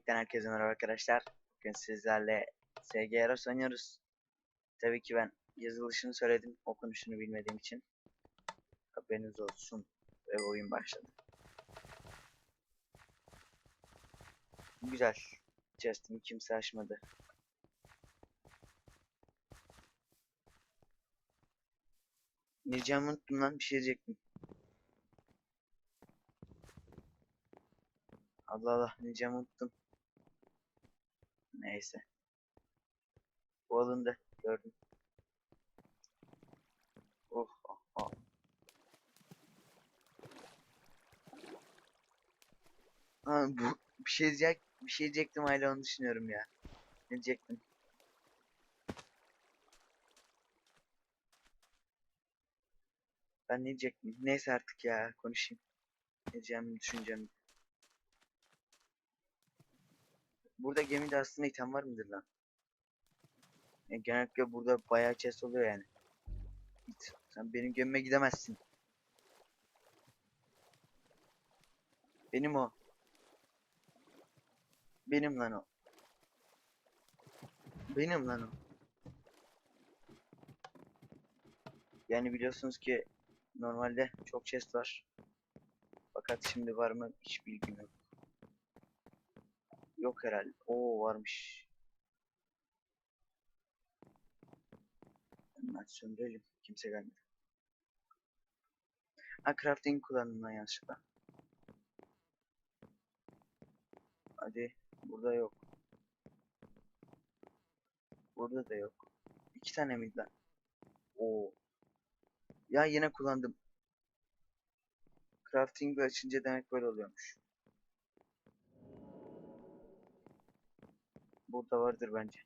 Gaming'den herkese merhaba arkadaşlar. Bugün sizlerle SG Eros oynuyoruz. Tabii ki ben yazılışını söyledim, okunuşunu bilmediğim için. Haberiniz olsun. Ve oyun başladı. Güzel. Chest'imi kimse açmadı. Diyeceğimi unuttum lan bir şey diyecektim. Allah Allah diyeceğimi unuttum. Neyse. Bu alındı. Gördüm. Oh, oh, oh. Ha, bu bir şey diyecek bir şey diyecektim hala onu düşünüyorum ya. Ne diyecektim? Ben ne diyecektim? Neyse artık ya konuşayım. Ne diyeceğimi düşüneceğim. Burada gemide aslında item var mıdır lan? E, genellikle burada bayağı chest oluyor yani. Git. Sen benim gemime gidemezsin. Benim o. Benim lan o. Benim lan o. Yani biliyorsunuz ki normalde çok chest var. Fakat şimdi var mı hiç bilgim yok. Yok herhalde. Oo varmış. Hemen söndürelim. Kimse gelmedi. Ha crafting kullandım lan yanlışlıkla. Hadi. Burada yok. Burada da yok. İki tane miydi lan? Oo. Ya yine kullandım. Crafting'i açınca demek böyle oluyormuş. Burada vardır bence.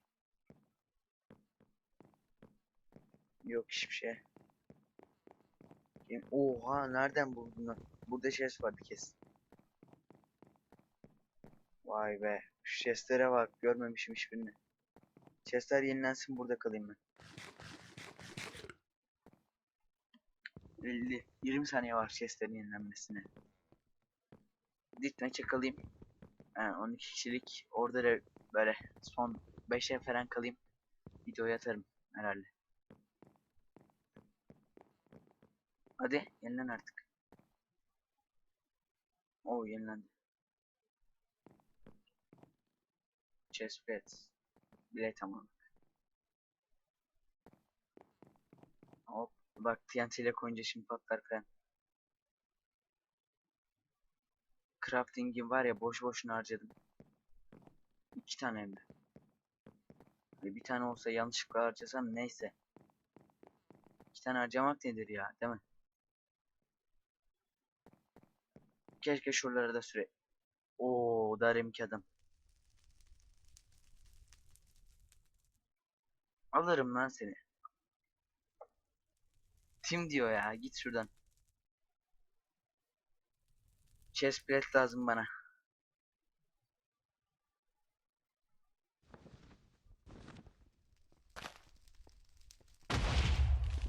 Yok hiçbir şey. Oha nereden buldun lan? Burada chest vardı kesin. Vay be. Şu chestlere bak. Görmemişim hiçbirini. Chestler yenilensin burada kalayım ben. 50 20 saniye var chestlerin yenilenmesine. Ditme kalayım. Ha, 12 kişilik. Orada da böyle son 5'e falan kalayım. Videoya atarım herhalde. Hadi yenilen artık. Oo yenilendi. Chest plate. Bile tamam. Hop. Bak TNT ile koyunca şimdi patlar falan. Crafting'im var ya boş boşuna harcadım. İki tane hem de. Hani Bir tane olsa yanlışlıkla harcasam neyse. İki tane harcamak nedir ya değil mi? Keşke şuralara da süre. Oo daremki adam. Alırım lan seni. Tim diyor ya git şuradan. Chest plate lazım bana.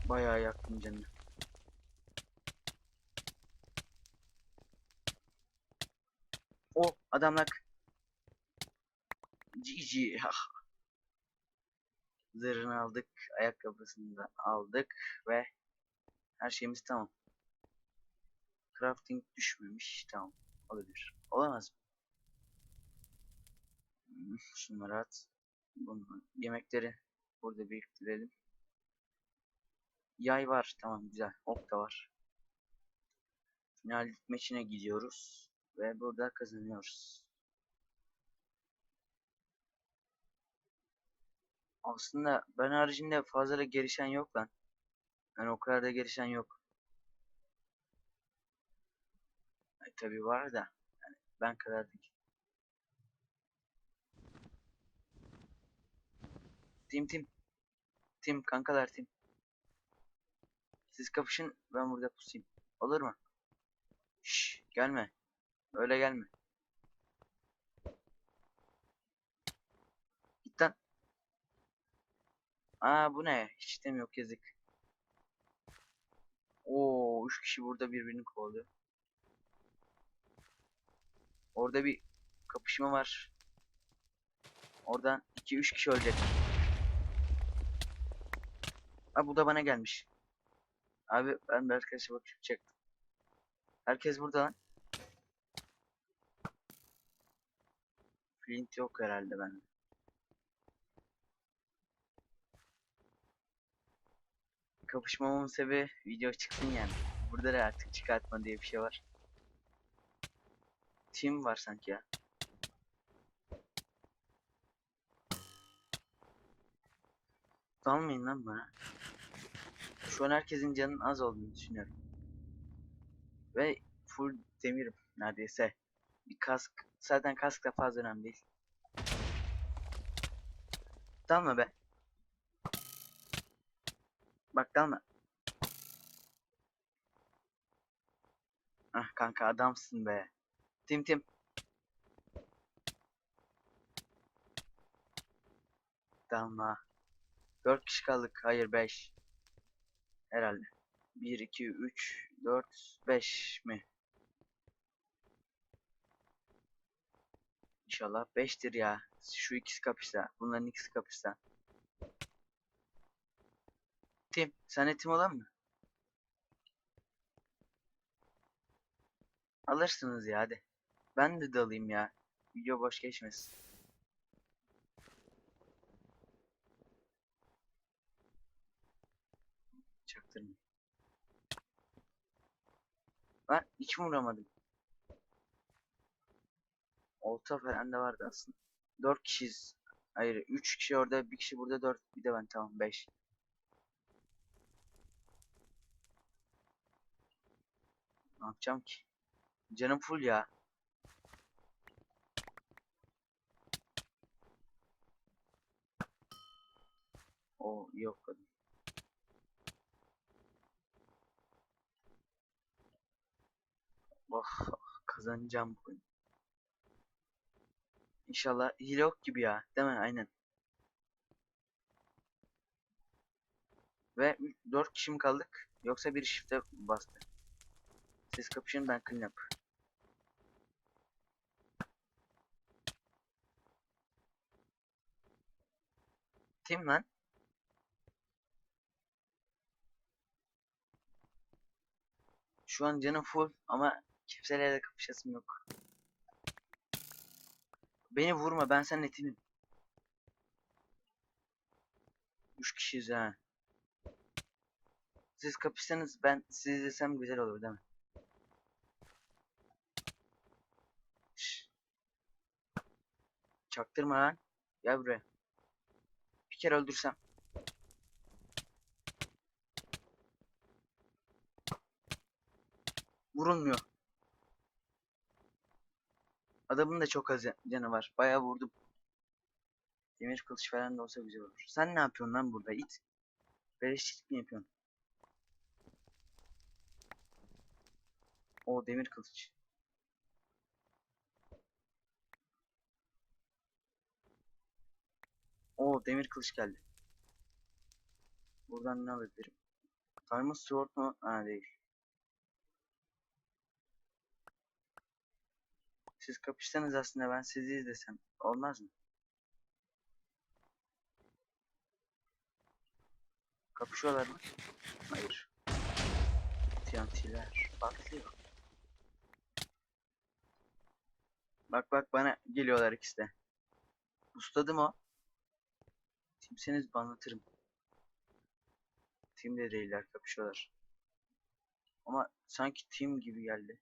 Bayağı yaktım canını. O adamlar. GG. Zırhını aldık, ayakkabısını da aldık ve her şeyimiz tamam. Crafting düşmemiş, tamam. Olabilir. Olamaz mı? Hmm, Şunları at. Bunu, yemekleri burada biriktirelim. Yay var, tamam güzel. Ok da var. Final maçına gidiyoruz ve burada kazanıyoruz. Aslında ben haricinde fazla gelişen yok lan. Yani o kadar da gelişen yok. E, tabii var da. Yani ben kadar değil. Tim tim. Tim kankalar tim. Siz kapışın ben burada pusayım. Olur mu? Şş, gelme. Öyle gelme. Git lan. Aa bu ne? Hiç dem yok yazık. Oo, üç kişi burada birbirini kovalıyor. Orada bir kapışma var. Oradan 2-3 kişi ölecek. Abi bu da bana gelmiş. Abi ben bir arkadaşa bakıp çektim. Herkes burada lan. Flint yok herhalde bende. Kapışmamamın sebebi video çıksın yani. Burada da artık çıkartma diye bir şey var. Team var sanki ya. Dalmayın lan bana. Şu an herkesin canının az olduğunu düşünüyorum. Ve full demirim neredeyse. Bir kask. Zaten kask da fazla önemli değil. Dalma be. Bak dalma. Ah kanka adamsın be. Tim tim. Dalma. 4 kişi kaldık. Hayır 5. Herhalde. 1, 2, 3, 4, 5 mi? İnşallah 5'tir ya. Şu ikisi kapışsa. Bunların ikisi kapışsa. Tim. Sen tim olan mı? Alırsınız ya hadi. Ben de dalayım ya. Video boş geçmesin. Çaktırmayın. Ben hiç vuramadım? Olta falan da vardı aslında. 4 kişiyiz. Hayır 3 kişi orada, bir kişi burada, 4 bir de ben tamam 5. Ne yapacağım ki? Canım full ya. O yok kadın. Oh, kazanacağım bugün. İnşallah hile yok gibi ya. Değil mi? Aynen. Ve 4 kişi mi kaldık? Yoksa bir shift'e bastı. Siz kapışın ben clean up. Lan. Şu an canım full ama kimselerle kapışasım yok. Beni vurma ben seninle timim. 3 kişiyiz ha. Siz kapışsanız ben sizi izlesem güzel olur değil mi? Şşş. Çaktırma lan. Gel buraya. Bir kere öldürsem. Vurulmuyor. Adamın da çok az canı var. Bayağı vurdum. Demir kılıç falan da olsa güzel olur. Sen ne yapıyorsun lan burada it? Beleşçilik mi yapıyorsun? O demir kılıç. O demir kılıç geldi. Buradan ne alabilirim? Diamond sword mu? Ha değil. Siz kapışsanız aslında ben sizi izlesem olmaz mı? Kapışıyorlar mı? Hayır. TNT'ler patlıyor. Bak bak bana geliyorlar ikisi de. Ustadım o. Timseniz anlatırım. Team de değiller kapışıyorlar. Ama sanki team gibi geldi.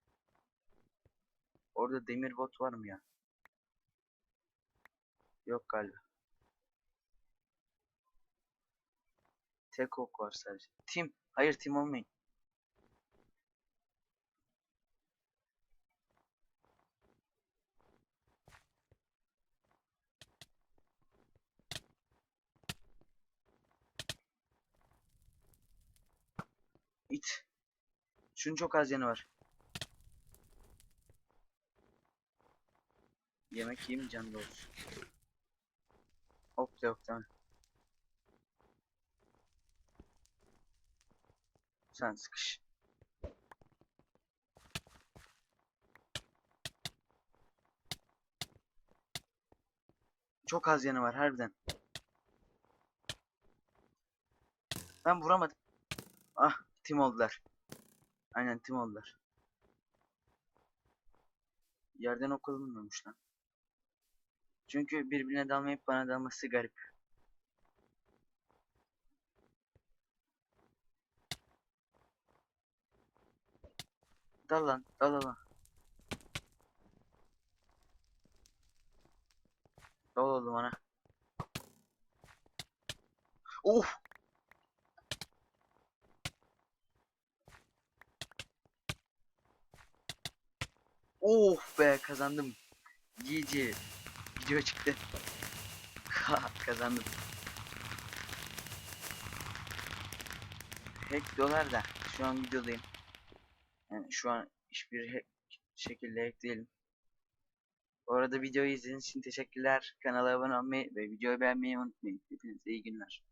Orada demir bot var mı ya? Yok galiba. Tek ok var sadece. Team. Hayır team olmayın. İt. Şunun çok az yanı var. Yemek yiyeyim can da olsun. Ok da yok mi? Sen sıkış. Çok az yanı var harbiden. Ben vuramadım. Ah tim oldular. Aynen tim oldular. Yerden ok alınmıyormuş lan. Çünkü birbirine dalmayıp bana dalması garip. Dal lan, dal lan. Dal oğlum bana. Of! Of be kazandım. GG. Video çıktı. Kazandım. Hack dolar da şu an videodayım. Yani şu an hiçbir hack şekilde hack değilim. Bu arada videoyu izlediğiniz için teşekkürler. Kanala abone olmayı ve videoyu beğenmeyi unutmayın. Hepinize iyi günler.